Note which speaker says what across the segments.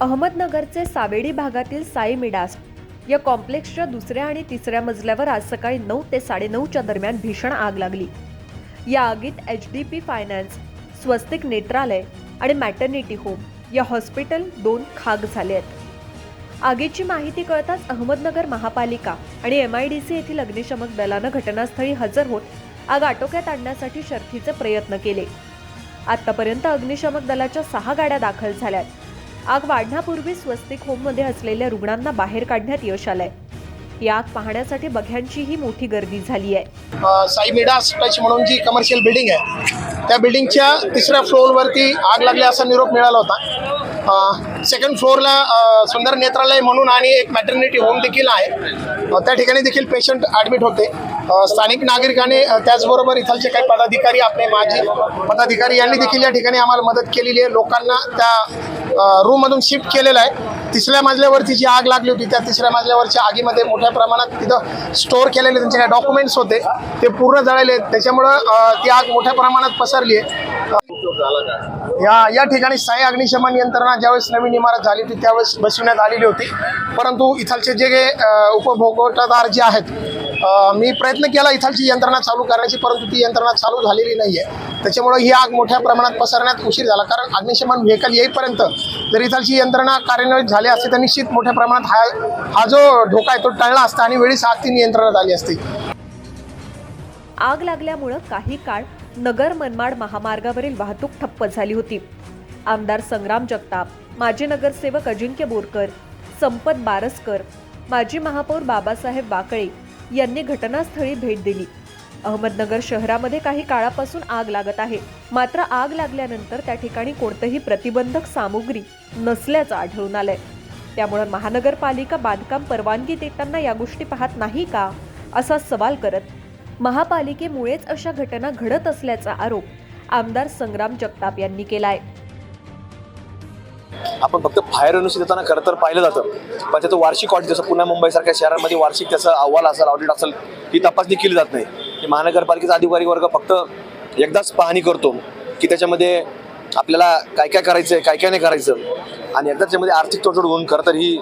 Speaker 1: अहमदनगरचे सावेडी भागातील साई मिडास या कॉम्प्लेक्सच्या दुसऱ्या आणि तिसऱ्या मजल्यावर आज सकाळी नऊ ते साडेनऊच्या दरम्यान भीषण आग लागली. या आगीत H D P finance Swastik Netralaya आणि मॅटर्निटी होम या हॉस्पिटल दोन खाग झाले आहेत. आगीची माहिती कळताच अहमदनगर महापालिका आणि एम आय डी सी येथील अग्निशमक दलानं घटनास्थळी हजर होत आग आटोक्यात आणण्यासाठी शर्थीचे प्रयत्न केले. आतापर्यंत अग्निशमक दलाच्या सहा गाड्या दाखल झाल्यात. आग वाढण्यापूर्वी स्वस्तिक होममध्ये असलेल्या रुग्णांना बाहेर काढण्यात यश आलंय. ही आग पाहण्यासाठी बघ्यांचीही मोठी गर्दी झाली आहे.
Speaker 2: साई मेडा टच म्हणून जी कमर्शियल बिल्डिंग आहे त्या बिल्डिंगच्या तिसऱ्या फ्लोअरवरती आग लागली असा निरोप मिळाला होता. सेकंड फ्लोअरला सुंदर नेत्रालय म्हणून आणि एक मॅटर्निटी होम देखील आहे. त्या ठिकाणी देखील पेशंट ॲडमिट होते. स्थानिक नागरिकाने त्याचबरोबर इथलचे काही पदाधिकारी आपले माजी पदाधिकारी यांनी देखील या ठिकाणी आम्हाला मदत केलेली आहे. लोकांना त्या रूममधून शिफ्ट केलेलं आहे. तिसऱ्या मजल्यावरती जी आग लागली होती त्या तिसऱ्या मजल्यावरच्या आगीमध्ये मोठ्या प्रमाणात तिथं स्टोअर केलेले त्यांचे काही डॉक्युमेंट्स होते. ते पूर्ण जळाले आहेत. त्याच्यामुळं ती आग मोठ्या प्रमाणात पसरली आहे. या या ठिकाणी साई अग्निशमन यंत्रणा ज्यावेळेस नवीन इमारत झाली होती त्यावेळेस बसविण्यात आलेली होती. परंतु इथलचे जे काही उपभोगतादार जे आहेत मी प्रयत्न केला इथलची यंत्रणा चालू करण्याची परंतु ती यंत्रणा चालू झालेली नाही आहे त्याच्यामुळं ही आग मोठ्या प्रमाणात पसरण्यात उशीर झाला. कारण अग्निशमन व्हेकल येईपर्यंत जर इथलची यंत्रणा कार्यान्वित झाली असती तर निश्चित मोठ्या प्रमाणात हा हा जो धोका आहे तो टळला असता आणि वेळीच आग ती नियंत्रणात आली असती.
Speaker 1: आग लागल्यामुळं काही काळ नगर मनमाड महामार्गावरील वाहतूक ठप्प झाली होती. आमदार संग्राम जगताप माजी नगरसेवक अजिंक्य बोरकर संपत बारसकर माजी महापौर बाबासाहेब वाकळे यांनी घटनास्थळी भेट दिली. अहमदनगर शहरामध्ये काही काळापासून आग लागत आहे. मात्र आग लागल्यानंतर त्या ठिकाणी कोणतंही प्रतिबंधक सामुग्री नसल्याचं आढळून आलंय. त्यामुळे महानगरपालिका बांधकाम परवानगी देताना या गोष्टी पाहत नाही का असा सवाल करत महापालिकेमुळेच अशा घटना घडत असल्याचा आरोप आमदार संग्राम जगताप यांनी केलाय.
Speaker 3: आपण फक्त फायर एनओसी देताना खरं तर पाहिलं जातं. म्हणजे पण त्याचं वार्षिक ऑडिट जसं पुण्या मुंबईसारख्या शहरांमध्ये वार्षिक त्याचा अहवाल असेल ऑडिट असेल ही तपासणी केली जात नाही. की महानगरपालिकेचा अधिकारी वर्ग फक्त एकदाच पाहणी करतो की त्याच्यामध्ये आपल्याला काय काय करायचं आहे काय काय नाही करायचं. आणि एकदा त्याच्यामध्ये आर्थिक तोडजोड होऊन खरं तर ही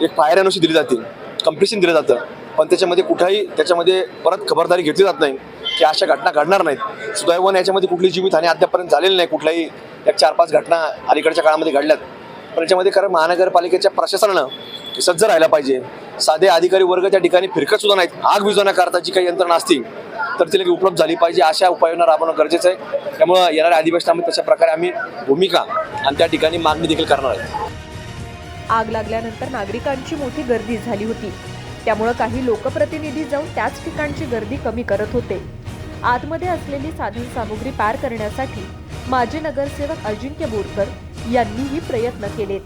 Speaker 3: एक फायर एनओसी दिली जाते कम्प्लिशन दिलं जातं. पण त्याच्यामध्ये कुठंही त्याच्यामध्ये परत खबरदारी घेतली जात नाही की अशा घटना घडणार नाहीत. सुदैवाने याच्यामध्ये कुठली जीवितहानी अद्यापर्यंत झालेली नाही कुठल्याही एक चार पाच घटना अलीकडच्या काळामध्ये घडल्यात. पण याच्यामध्ये खरं महानगरपालिकेच्या प्रशासनानं सज्ज राहायला पाहिजे. साधे अधिकारी वर्ग त्या ठिकाणी फिरकत सुद्धा नाहीत. आग विजवण्याकरता जी काही यंत्रणा असतील तर ती लगेच उपलब्ध झाली पाहिजे. अशा उपाययोजना राबवणं गरजेचं आहे. त्यामुळं येणाऱ्या अधिवेशनामध्ये तशा प्रकारे आम्ही भूमिका आणि त्या ठिकाणी मागणी देखील करणार आहे
Speaker 1: आग लागल्यानंतर नागरिकांची मोठी गर्दी झाली होती. त्यामुळं काही लोकप्रतिनिधी जाऊन त्याच ठिकाणची गर्दी कमी करत होते. आतमध्ये असलेली साधन सामुग्री पार करण्यासाठी माजी नगरसेवक अजिंक्य बोरकर यांनीही प्रयत्न केलेत.